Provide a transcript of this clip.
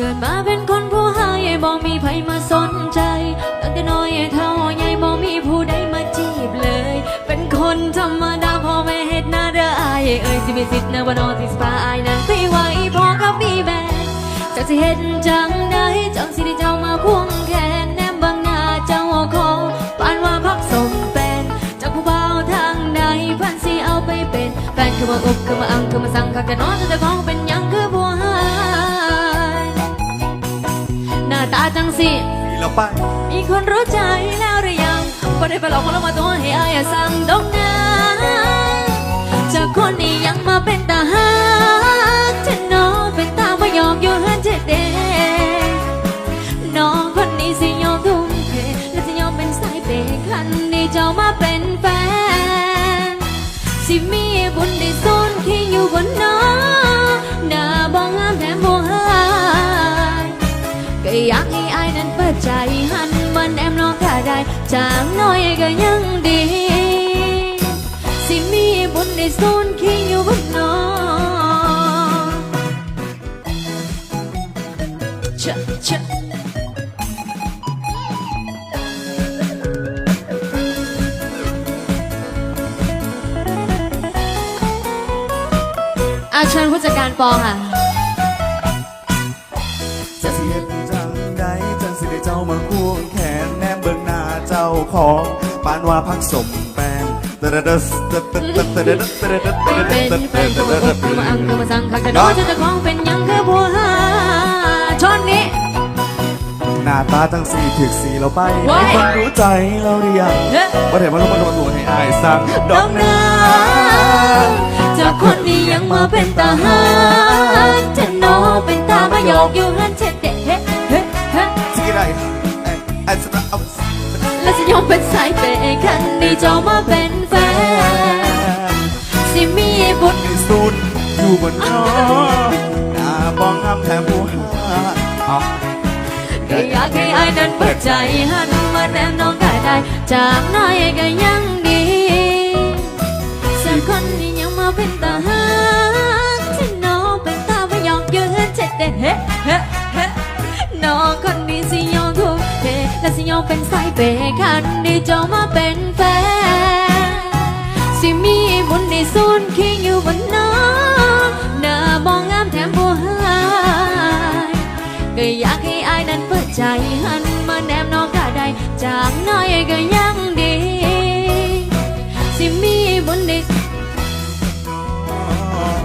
กิดมาเป็นคนผู้ให้บ่มีไผมาสนใจ ตั้งแต่น้อยเท่าใหญ่บ่มีผู้ใดมาจีบเลย เป็นคนธรรมดาพ่อแม่เฮ็ดหน้าเด้ออายเอ้ยสิมีสิทธิ์นะบ่านอนสิสปาอายนั้นไปไว้พ่อกับมีแบนจักสิเฮ็ดจังใดจังสิได้เจ้ามาควงแขนแนมบังหน้าเจ้าของปานว่าพักสมเป็นจากผู้เบาทางใดพันสิเอาไปเป็นแฟนคือมาอุบคือมาอังคือมาสั่งคักแต่นน้อ จังสิมีแล้วไป มีคนรู้ใจแล้วหรือยังบ่ได้ไปหลอกคนละมาตัวให้อายสั่งดงนะจากคนนี้ยังมาเป็นตาหากฉันน้องเป็นตาไม่ยอมอยู่เฮือนเจ็ดเดน้องคนนี้สิยอมทุ่มเทและจะยอมเป็นสายเปย์คันนี้เจ้ามาเป็นแฟนสิมีบุญได้ซ่อนขี้อยู่บนน้อหน้าบ้อง ใจหันมันแอมน้องก็ได้จางน้อยก็ยังดี สิมีบุญได้ซ่อนขี้อยู่บนน้อชะชะอาเชิญผู้จัดการปอค่ะ เจ้ามาควงแขนแนมเบิ่งหน้าเจ้าของปานว่าพักสมแปงเป็นตะแฟระนดัก็สมาตะอุระบดัสก็มาอังก็มาสังคักแต่น้องจะของเป็นยังคือบัวหาชนนี้หน้าตาจังสี่ถึกสีเราไปว้คนรู้ใจเราหรือยังเฮ้ยว่าเดี๋ยวมาลงมาลงตัวให้อายสั่งดอกนานาจากคนนี้ยังมาเป็นตาหา และจะยอมเป็นสายเปย์คันนี้เจ้ามาเป็นแฟนสิมีบุญมีสุดอยู่บนน้อหน้าบ้องงามแถมผู้หาก็อยากให้อายนั้นเปิดใจหันมาแนมน้องก็ได้ จากน้อยก็ยังดีสักคนนี้ยังมาเป็นตาหากที่น้องเป็นตาไม่ยอมยืนเจ็ดเดเฮ้เฮ้เฮ้น้องคนนี้สิยอม และสิยอมเป็นสายเปคันได้เจ้ามาเป็นแฟนสิมีบุญในซูนคิงอยู่บนน้องหน้าบองงามแถมบัวหายก็อยากให้อายนั้นเปิดใจหันมาแนมน้องก็ได้จากน้อยก็